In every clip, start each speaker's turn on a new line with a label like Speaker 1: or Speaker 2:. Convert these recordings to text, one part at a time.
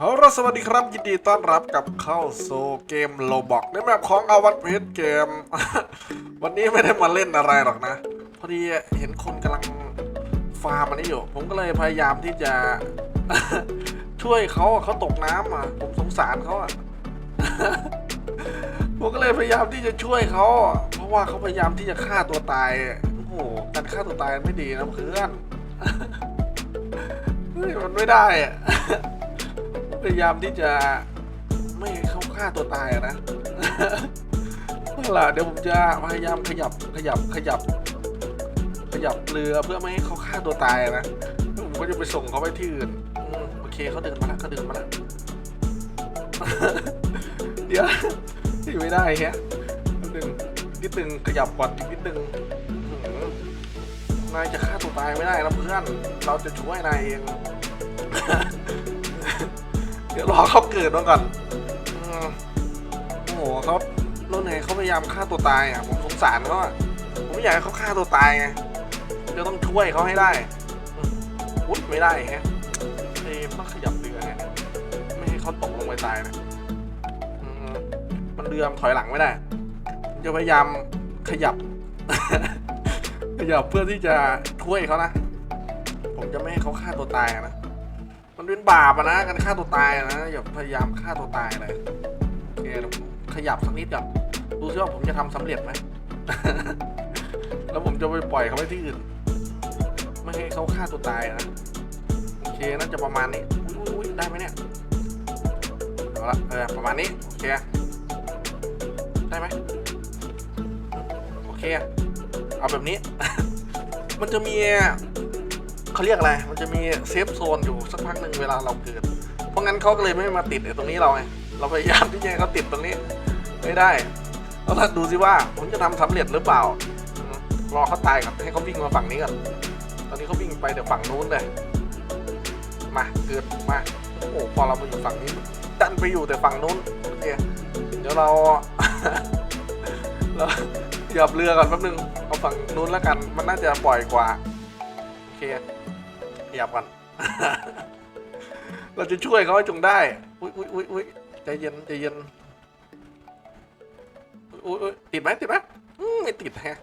Speaker 1: เอาละสวัสดีครับ ยินดีต้อนรับกับเข้าสู่เกมโลบอกในแบบของอาวัตเพจเกม วันนี้ไม่ได้มาเล่นอะไรหรอกนะ พอดีเห็นคนกำลังฟาร์มมันนี้อยู่ ผมก็เลยพยายามที่จะช่วยเขาเขาตกน้ำอะ ผมสงสารเขาอะผมก็เลยพยายามที่จะช่วยเขาเพราะว่าเขาพยายามที่จะฆ่าตัวตายโอ้โหการฆ่าตัวตายไม่ดีนะเพื่อนเฮ้ยมันไม่ได้อะ พยายามที่จะไม่ให้เขาฆ่าตัวตายอะนะนั่นแหละเดี๋ยวผมจะพยายามขยับขยับขยับ ขยับเรือเพื่อไม่ให้เขาฆ่าตัวตายนะผมก็จะไปส่งเขาไปที่อื่นโอเคเขาเดินมาแล้วเขาเดินมาแล้วเดี๋ยวอยู่ไม่ได้แฮะนึงนิดนึงขยับก่อนอีกนิดนึงนายจะฆ่าตัวตายไม่ได้นะเพื่อน เราจะช่วยนายเอง ดี๋ยวรอเขาเกิดมาก่อนอืมโอ้โหเขาโน่นไงเขาพยายามฆ่าตัวตายอะ ผมสงสารเขาอะ ผมไม่อยากให้เขาฆ่าตัวตายไงจะต้องช่วยเขาให้ได้อืมอุ๊ยไม่ได้แฮะเอ้ยต้องขยับเรือยไม่ให้เขาตกลงไปตายนะอืมมันเรือมนถอยหลังไม่ได้ผมจะพยายามขยับ ขยับเพื่อที่จะช่วยเขานะ ผมจะไม่ให้เขาฆ่าตัวตายอะนะ เป็นบาปอะนะการฆ่าตัวตายอะนะอย่าพยายามฆ่าตัวตายเลยโอเคเดี๋ยวผมขยับสักนิดก่อนดูซิว่าผมจะทำสำเร็จไหม แล้วผมจะไปปล่อยเขาไว้ที่อื่น ไม่ให้เขาฆ่าตัวตายนะโอเคน่าจะประมาณนี้อุ๊ยอุ๊ยอุ๊ยได้ไหมเนี่ยเอาละเออประมาณนี้โอเคได้ไหมโอเคเอาแบบนี้ มันจะมี เขาเรียกอะไร มันจะมีเซฟโซนอยู่สักพักหนึ่งเวลาเราเกิด เพราะงั้นเขาก็เลยไม่มาติดตรงนี้เราไง เราพยายามที่จะให้เขาติดตรงนี้ ไม่ได้เราถ้าดูสิว่าผมจะทำสำเร็จหรือเปล่า รอเขาตายก่อนให้เขาวิ่งมาฝั่งนี้ก่อน ตอนนี้เขาวิ่งไปแต่ฝั่งนู้นเลย มาเกิดมา โอ้โหพอเรามาอยู่ฝั่งนี้ ดันไปอยู่แต่ฝั่งนู้นโอเคเดี๋ยวเราเราเหยับเรือก่อนแป๊บนึง เอาฝั่งนู้นแล้วกัน มันน่าจะปล่อยกว่า โอเค ขยับก่อน เราจะช่วยเขาให้จงได้ อุ้ยอุ้ยอุ้ยอุ้ยใจเย็นใจเย็นอุ้ยอุ้ยติดไหมติดไหมไม่ติดแฮะ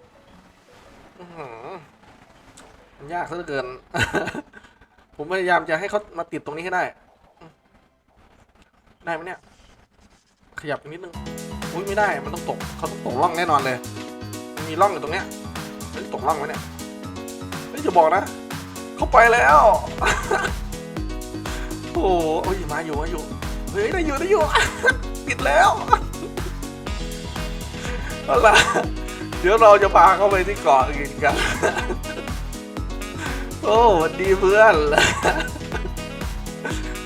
Speaker 1: มันยากซะเหลือเกิน ผมพยายามจะให้เขามาติดตรงนี้ให้ได้ ได้ไหมเนี่ย ขยับอีกนิดนึง อุ้ยไม่ได้ มันต้องตก เขาต้องตกร่องแน่นอนเลย มีร่องอยู่ตรงเนี้ยตกร่องไหมเนี่ยเฮ้ยจะบอกนะ เขาไปแล้ว โอ้โหโอ้ยมาอยู่มาอยู่ เฮ้ยได้อยู่ได้อยู่ ติดแล้วเอาล่ะเดี๋ยวเราจะพาเขาไปที่เกาะอื่นกัน โอ้สวัสดีเพื่อน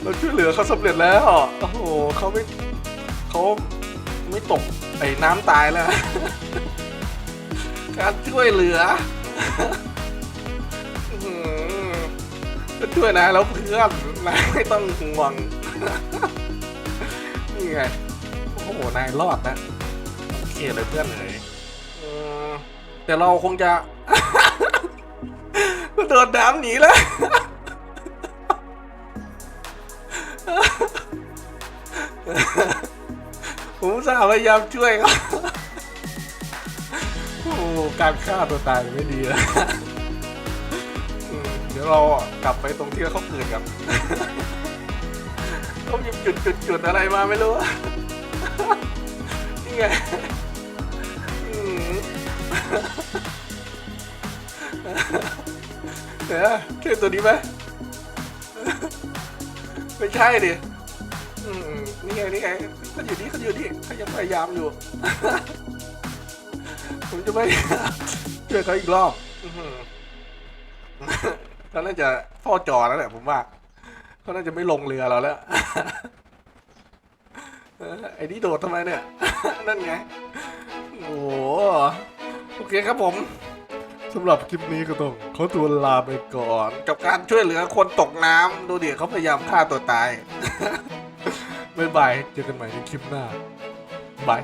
Speaker 1: เราช่วยเหลือเขาสำเร็จแล้ว โอ้โหเขาไม่เขาไม่ตกไอ้น้ำตายแล้ว การช่วยเหลือ อื้อหือจะช่วยนะแล้วเพื่อนนายไม่ต้องห่วง นี่ไง โอ้โห นายรอดนะ โอเคเลยเพื่อนเลยแต่เราคงจะโดนน้ำหนีแล้ว ผมสาพยายามช่วยเขาโอ้ การฆ่าตัวตายไม่ดีนะ ดี๋ยวเรากลับไปตรงที่เขาเกิดกันเขาหยิบจุดจุดจุดอะไรมาไม่รู้นี่ไงเดี๋ยวใช่ตัวนี้ไหมไม่ใช่ดิอนี่ไงนี่ไงเขาอยู่นี่เขาอยู่นี่เขายังพยายามอยู่ ผมจะไม่ช่วยเขาอีกรอบ เขาน่าจะเฝ้าจอแล้วแหละผมว่าเขาน่าจะไม่ลงเรือเราแล้วไอ้นี่โดดทำไมเนี่ย นั่นไง โอ้โอเคครับผมสำหรับคลิปนี้ก็ต้องขอตัวลาไปก่อน กับการช่วยเหลือคนตกน้ำดูเดิเขาพยายามฆ่าตัวตาย บ๊ายบาย เจอกันใหม่ในคลิปหน้า บาย